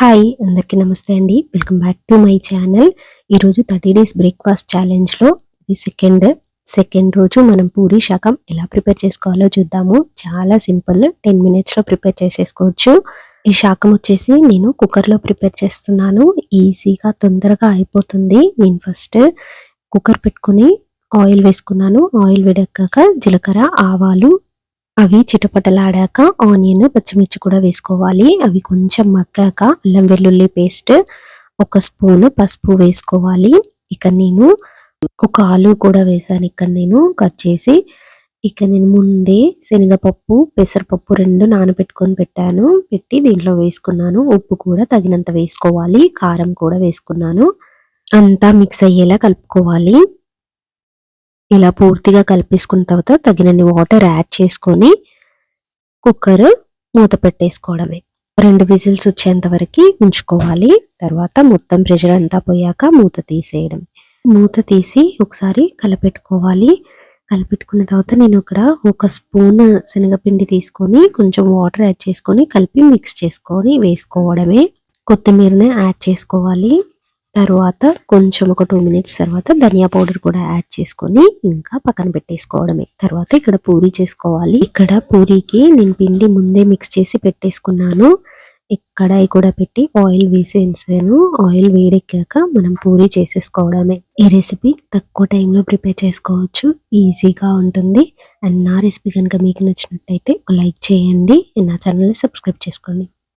Hi అందరికీ నమస్తే అండి. Welcome back to my channel ఈరోజు థర్టీ డేస్ బ్రేక్ఫాస్ట్ ఛాలెంజ్లో ఇది సెకండ్ సెకండ్ రోజు మనం పూరి శాకం ఎలా ప్రిపేర్ చేసుకోవాలో చూద్దాము. చాలా సింపుల్ టెన్ మినిట్స్లో ప్రిపేర్ చేసేసుకోవచ్చు. ఈ శాకం వచ్చేసి నేను కుక్కర్లో ప్రిపేర్ చేస్తున్నాను. ఈజీగా తొందరగా అయిపోతుంది. నేను ఫస్ట్ కుక్కర్ పెట్టుకుని ఆయిల్ వేసుకున్నాను. ఆయిల్ వేడెక్కాక జీలకర్ర ఆవాలు అవి చిటపటలాడాక ఆనియన్ పచ్చిమిర్చి కూడా వేసుకోవాలి. అవి కొంచెం మగ్గాక అల్లం వెల్లుల్లి పేస్ట్ ఒక స్పూన్ పసుపు వేసుకోవాలి. ఇక నేను ఒక ఆలు కూడా వేసాను ఇక్కడ నేను కట్ చేసి. ఇక నేను ముందే శనగపప్పు పెసరపప్పు రెండు నానబెట్టుకొని పెట్టాను. పెట్టి దీంట్లో వేసుకున్నాను. ఉప్పు కూడా తగినంత వేసుకోవాలి. కారం కూడా వేసుకున్నాను. అంతా మిక్స్ అయ్యేలా కలుపుకోవాలి. ఇలా పూర్తిగా కలిపేసుకున్న తర్వాత తగినన్ని వాటర్ యాడ్ చేసుకొని కుక్కర్ మూత పెట్టేసుకోవడమే. రెండు విజిల్స్ వచ్చేంత వరకు ఉంచుకోవాలి. తర్వాత మొత్తం ప్రెషర్ అంతా పోయాక మూత తీసేయడం మూత తీసి ఒకసారి కలపెట్టుకోవాలి. కలిపెట్టుకున్న తర్వాత నేను ఇక్కడ ఒక స్పూన్ శనగపిండి తీసుకొని కొంచెం వాటర్ యాడ్ చేసుకొని కలిపి మిక్స్ చేసుకొని వేసుకోవడమే. కొత్తిమీరని యాడ్ చేసుకోవాలి. తర్వాత కొంచెం ఒక టూ మినిట్స్ తర్వాత ధనియా పౌడర్ కూడా యాడ్ చేసుకొని ఇంకా పక్కన పెట్టేసుకోవడమే. తర్వాత ఇక్కడ పూరి చేసుకోవాలి. ఇక్కడ పూరికి నేను పిండి ముందే మిక్స్ చేసి పెట్టేసుకున్నాను. కడాయి కూడా పెట్టి ఆయిల్ వేసేసాను. ఆయిల్ వేడెక్కాక మనం పూరి చేసేసుకోవడమే. ఈ రెసిపీ తక్కువ టైంలో ప్రిపేర్ చేసుకోవచ్చు. ఈజీగా ఉంటుంది. అండ్ నా రెసిపీ కనుక మీకు నచ్చినట్టయితే లైక్ చేయండి. నా ఛానల్ని సబ్స్క్రైబ్ చేసుకోండి.